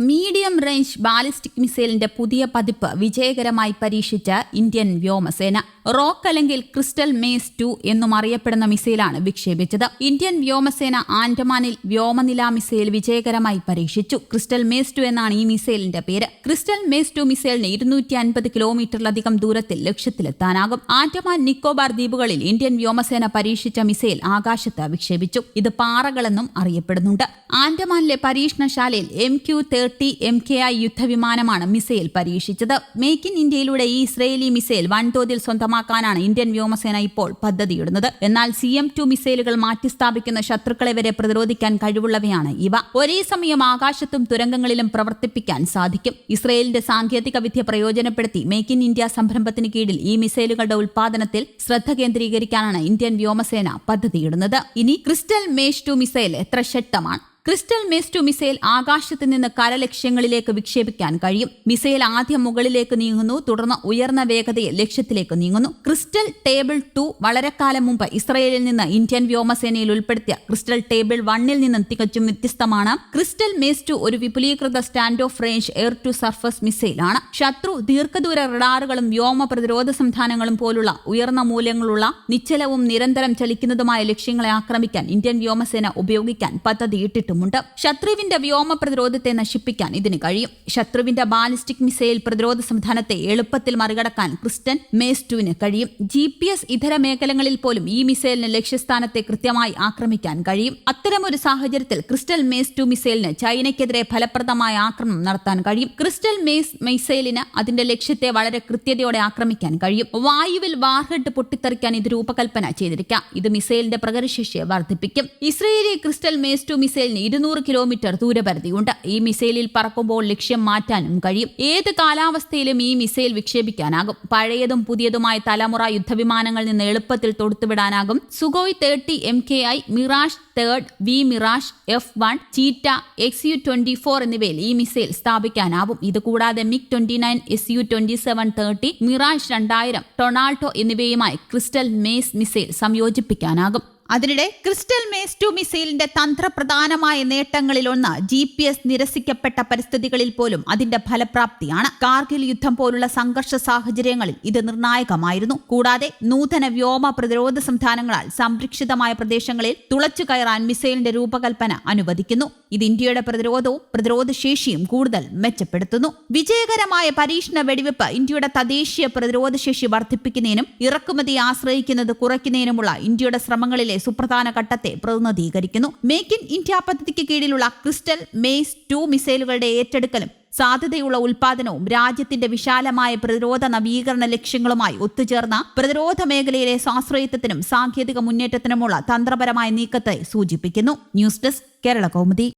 Medium range ballistic മിസൈലിന്റെ പുതിയ പതിപ്പ് വിജയകരമായി പരീക്ഷിച്ച ഇന്ത്യൻ വ്യോമസേന. റോക്ക് അല്ലെങ്കിൽ ക്രിസ്റ്റൽ മേസ് ടു എന്നും അറിയപ്പെടുന്ന മിസൈലാണ് വിക്ഷേപിച്ചത്. ഇന്ത്യൻ വ്യോമസേന ആൻഡമാനിൽ വ്യോമനില മിസൈൽ വിജയകരമായി പരീക്ഷിച്ചു. ക്രിസ്റ്റൽ മേസ് ടു എന്നാണ് ഈ മിസൈലിന്റെ പേര്. ക്രിസ്റ്റൽ മേസ് ടു മിസൈലിന് ഇരുന്നൂറ്റി അൻപത് കിലോമീറ്ററിലധികം ദൂരത്തിൽ ലക്ഷ്യത്തിലെത്താനാകും. ആൻഡമാൻ നിക്കോബാർ ദ്വീപുകളിൽ ഇന്ത്യൻ വ്യോമസേന പരീക്ഷിച്ച മിസൈൽ ആകാശത്ത് വിക്ഷേപിച്ചു. ഇത് പാറകളെന്നും അറിയപ്പെടുന്നുണ്ട്. ആൻഡമാനിലെ പരീക്ഷണശാലയിൽ M Q thirty M K I യുദ്ധവിമാനമാണ് missile പരീക്ഷിച്ചത്. മേക്ക് ഇൻ ഇന്ത്യയിലൂടെ ഈ ഇസ്രയേലി മിസൈൽ വൻതോതിൽ സ്വന്തമാക്കാനാണ് ഇന്ത്യൻ വ്യോമസേന ഇപ്പോൾ പദ്ധതിയിടുന്നത്. എന്നാൽ സി എം ടു മിസൈലുകൾ മാറ്റിസ്ഥാപിക്കുന്ന ശത്രുക്കളെ വരെ പ്രതിരോധിക്കാൻ കഴിവുള്ളവയാണ് ഇവ. ഒരേ സമയം ആകാശത്തും തുരങ്കങ്ങളിലും പ്രവർത്തിപ്പിക്കാൻ സാധിക്കും. ഇസ്രയേലിന്റെ സാങ്കേതിക വിദ്യ പ്രയോജനപ്പെടുത്തി മേക്ക് ഇൻ ഇന്ത്യ സംരംഭത്തിന് കീഴിൽ ഈ മിസൈലുകളുടെ ഉൽപാദനത്തിൽ ശ്രദ്ധ കേന്ദ്രീകരിക്കാനാണ് ഇന്ത്യൻ വ്യോമസേന പദ്ധതിയിടുന്നത്. ഇനി ക്രിസ്റ്റൽ മേഷ് ടു മിസൈൽ എത്ര ശക്തമാണ്? ക്രിസ്റ്റൽ മിസ് ടു മിസൈൽ ആകാശത്ത് നിന്ന് കരലക്ഷ്യങ്ങളിലേക്ക് വിക്ഷേപിക്കാൻ കഴിയും. മിസൈൽ ആദ്യം മുകളിലേക്ക് നീങ്ങുന്നു തുടർന്ന് ഉയർന്ന വേഗതയിൽ ലക്ഷ്യത്തിലേക്ക് നീങ്ങുന്നു. ക്രിസ്റ്റൽ ടേബിൾ ടു കാലം മുമ്പ് ഇസ്രയേലിൽ നിന്ന് ഇന്ത്യൻ വ്യോമസേനയിൽ ഉൾപ്പെടുത്തിയ ക്രിസ്റ്റൽ ടേബിൾ വണ്ണിൽ നിന്നും തികച്ചും വ്യത്യസ്തമാണ്. ക്രിസ്റ്റൽ മിസ് ടു ഒരു വിപുലീകൃത stand off range air to surface മിസൈലാണ് ശത്രു ദീർഘദൂര റഡാറുകളും വ്യോമ പ്രതിരോധ സംവിധാനങ്ങളും പോലുള്ള ഉയർന്ന മൂല്യങ്ങളുള്ള നിശ്ചലവും നിരന്തരം ചലിക്കുന്നതുമായ ലക്ഷ്യങ്ങളെ ആക്രമിക്കാൻ ഇന്ത്യൻ വ്യോമസേന ഉപയോഗിക്കാൻ പദ്ധതിയിട്ടിട്ടുണ്ട്. ലക്ഷ്യമിട്ടുമുണ്ട് ശത്രുവിന്റെ വ്യോമ പ്രതിരോധത്തെ നശിപ്പിക്കാൻ ഇതിന് കഴിയും. ശത്രുവിന്റെ ബാലിസ്റ്റിക് മിസൈൽ പ്രതിരോധ സംവിധാനത്തെ എളുപ്പത്തിൽ മറികടക്കാൻ ക്രിസ്റ്റൻ മേസ് ടുവിന് കഴിയും. ജി പി എസ് ഇതര മേഖലകളിൽ പോലും ഈ മിസൈലിന് ലക്ഷ്യസ്ഥാനത്തെ കൃത്യമായി ആക്രമിക്കാൻ കഴിയും. അത്തരമൊരു സാഹചര്യത്തിൽ ക്രിസ്റ്റൽ മേസ് ടു മിസൈലിന് ചൈനയ്ക്കെതിരെ ഫലപ്രദമായ ആക്രമണം നടത്താൻ കഴിയും. ക്രിസ്റ്റൽ മേസ് മിസൈലിന് അതിന്റെ ലക്ഷ്യത്തെ വളരെ കൃത്യതയോടെ ആക്രമിക്കാൻ കഴിയും. വായുവിൽ വാർഹെഡ് പൊട്ടിത്തെറിക്കാൻ ഇത് രൂപകൽപ്പന ചെയ്തിരിക്കാം. ഇത് മിസൈലിന്റെ പ്രകടശേഷിയെ വർദ്ധിപ്പിക്കും. ഇസ്രയേലി ക്രിസ്റ്റൽ മേസ് ടു മിസൈലിന് ഇരുന്നൂറ് കിലോമീറ്റർ ദൂരപരിധിയുണ്ട്. ഈ മിസൈലിൽ പറക്കുമ്പോൾ ലക്ഷ്യം മാറ്റാനും കഴിയും. ഏത് കാലാവസ്ഥയിലും ഈ മിസൈൽ വിക്ഷേപിക്കാനാകും. പഴയതും പുതിയതുമായ തലമുറ യുദ്ധവിമാനങ്ങളിൽ നിന്ന് എളുപ്പത്തിൽ തൊടുത്തുവിടാനാകും. Sukhoi thirty M K I Mirage third V Mirage F one cheetah X U twenty four എന്നിവയിൽ ഈ മിസൈൽ സ്ഥാപിക്കാനാവും. ഇതുകൂടാതെ MiG twenty nine S U twenty seven thirty Mirage രണ്ടായിരം ടൊണാൾട്ടോ എന്നിവയുമായി ക്രിസ്റ്റൽ മേസ് മിസൈൽ സംയോജിപ്പിക്കാനാകും. അതിനിടെ ക്രിസ്റ്റൽ മേസ് ടു മിസൈലിന്റെ തന്ത്രപ്രധാനമായ നേട്ടങ്ങളിലൊന്ന് ജി പി എസ് നിരസിക്കപ്പെട്ട പരിസ്ഥിതികളിൽ പോലും അതിന്റെ ഫലപ്രാപ്തിയാണ്. കാർഗിൽ യുദ്ധം പോലുള്ള സംഘർഷ സാഹചര്യങ്ങളിൽ ഇത് നിർണായകമായിരുന്നു. കൂടാതെ നൂതന വ്യോമ പ്രതിരോധ സംവിധാനങ്ങളാൽ സംരക്ഷിതമായ പ്രദേശങ്ങളിൽ തുളച്ചു കയറാൻ മിസൈലിന്റെ രൂപകൽപ്പന അനുവദിക്കുന്നു. ഇത് ഇന്ത്യയുടെ പ്രതിരോധവും പ്രതിരോധ ശേഷിയും കൂടുതൽ മെച്ചപ്പെടുത്തുന്നു. വിജയകരമായ പരീക്ഷണ വെടിവെപ്പ് ഇന്ത്യയുടെ തദ്ദേശീയ പ്രതിരോധ ശേഷി വർദ്ധിപ്പിക്കുന്നതിനും ഇറക്കുമതി ആശ്രയിക്കുന്നത് കുറയ്ക്കുന്നതിനുമുള്ള ഇന്ത്യയുടെ ശ്രമങ്ങളിലെ സുപ്രധാന ഘട്ടത്തെ പ്രതിനിധീകരിക്കുന്നു. മേക്ക് ഇൻ ഇന്ത്യ പദ്ധതിക്ക് കീഴിലുള്ള ക്രിസ്റ്റൽ മേസ് ടു മിസൈലുകളുടെ ഏറ്റെടുക്കലും സാധ്യതയുള്ള ഉൽപാദനവും രാജ്യത്തിന്റെ വിശാലമായ പ്രതിരോധ നവീകരണ ലക്ഷ്യങ്ങളുമായി ഒത്തുചേർന്ന പ്രതിരോധ മേഖലയിലെ സ്വാശ്രയത്വത്തിനും സാങ്കേതിക മുന്നേറ്റത്തിനുമുള്ള തന്ത്രപരമായ നീക്കത്തെ സൂചിപ്പിക്കുന്നു. News desk Kerala Kaumudi